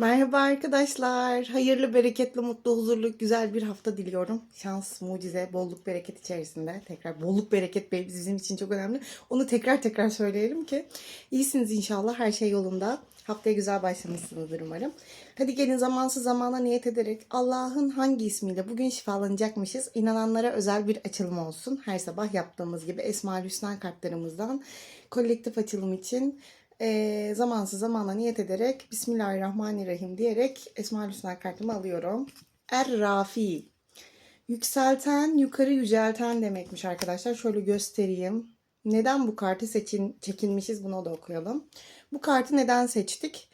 Merhaba arkadaşlar. Hayırlı, bereketli, mutlu, huzurlu, güzel bir hafta diliyorum. Şans, mucize, bolluk, bereket içerisinde. Tekrar bolluk, bereket be- bizim için çok önemli. Onu tekrar tekrar söyleyelim ki iyisiniz inşallah. Her şey yolunda. Haftaya güzel başlamışsınızdır umarım. Hadi gelin zamansız zamana niyet ederek Allah'ın hangi ismiyle bugün şifalanacakmışız? İnananlara özel bir açılım olsun. Her sabah yaptığımız gibi Esma-ül Hüsna kartlarımızdan kolektif açılım için e, zamansız zamana niyet ederek Bismillahirrahmanirrahim diyerek Esma-ül Hüsna kartımı alıyorum. Er-Rafi. Yükselten, yukarı yücelten demekmiş arkadaşlar. Şöyle göstereyim. Neden bu kartı seçin, çekilmişiz bunu da okuyalım. Bu kartı neden seçtik?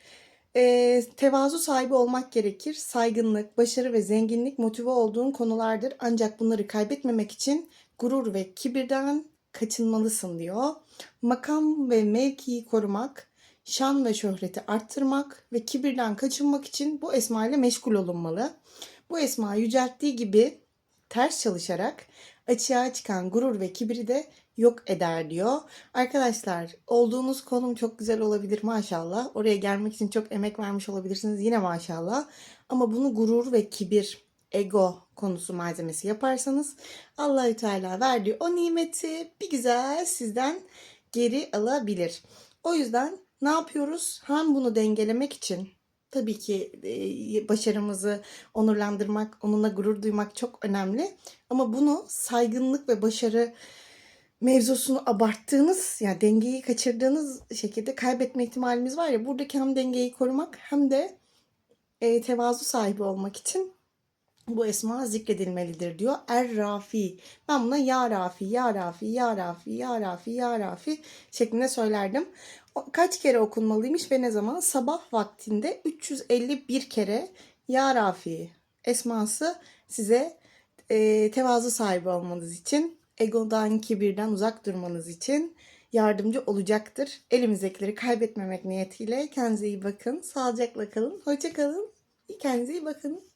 Ee, tevazu sahibi olmak gerekir. Saygınlık, başarı ve zenginlik motive olduğun konulardır. Ancak bunları kaybetmemek için gurur ve kibirden kaçınmalısın diyor. Makam ve mevkiyi korumak, şan ve şöhreti arttırmak ve kibirden kaçınmak için bu esma ile meşgul olunmalı. Bu esma yücelttiği gibi ters çalışarak açığa çıkan gurur ve kibri de yok eder diyor. Arkadaşlar olduğunuz konum çok güzel olabilir maşallah. Oraya gelmek için çok emek vermiş olabilirsiniz yine maşallah. Ama bunu gurur ve kibir, ego konusu malzemesi yaparsanız Allahü Teala verdiği o nimeti bir güzel sizden geri alabilir. O yüzden ne yapıyoruz? Hem bunu dengelemek için tabii ki e, başarımızı onurlandırmak, onunla gurur duymak çok önemli. Ama bunu saygınlık ve başarı mevzusunu abarttığınız, yani dengeyi kaçırdığınız şekilde kaybetme ihtimalimiz var ya. Buradaki hem dengeyi korumak hem de e, tevazu sahibi olmak için bu esma zikredilmelidir diyor. Er Rafi. Ben buna Ya Rafi, Ya Rafi, Ya Rafi, Ya Rafi, Ya Rafi şeklinde söylerdim. Kaç kere okunmalıymış ve ne zaman? Sabah vaktinde 351 kere Ya Rafi esması size e, tevazu sahibi olmanız için, egodan, kibirden uzak durmanız için yardımcı olacaktır. Elimizdekileri kaybetmemek niyetiyle kendinize iyi bakın. Sağlıcakla kalın. Hoşça kalın. Kendinize iyi bakın.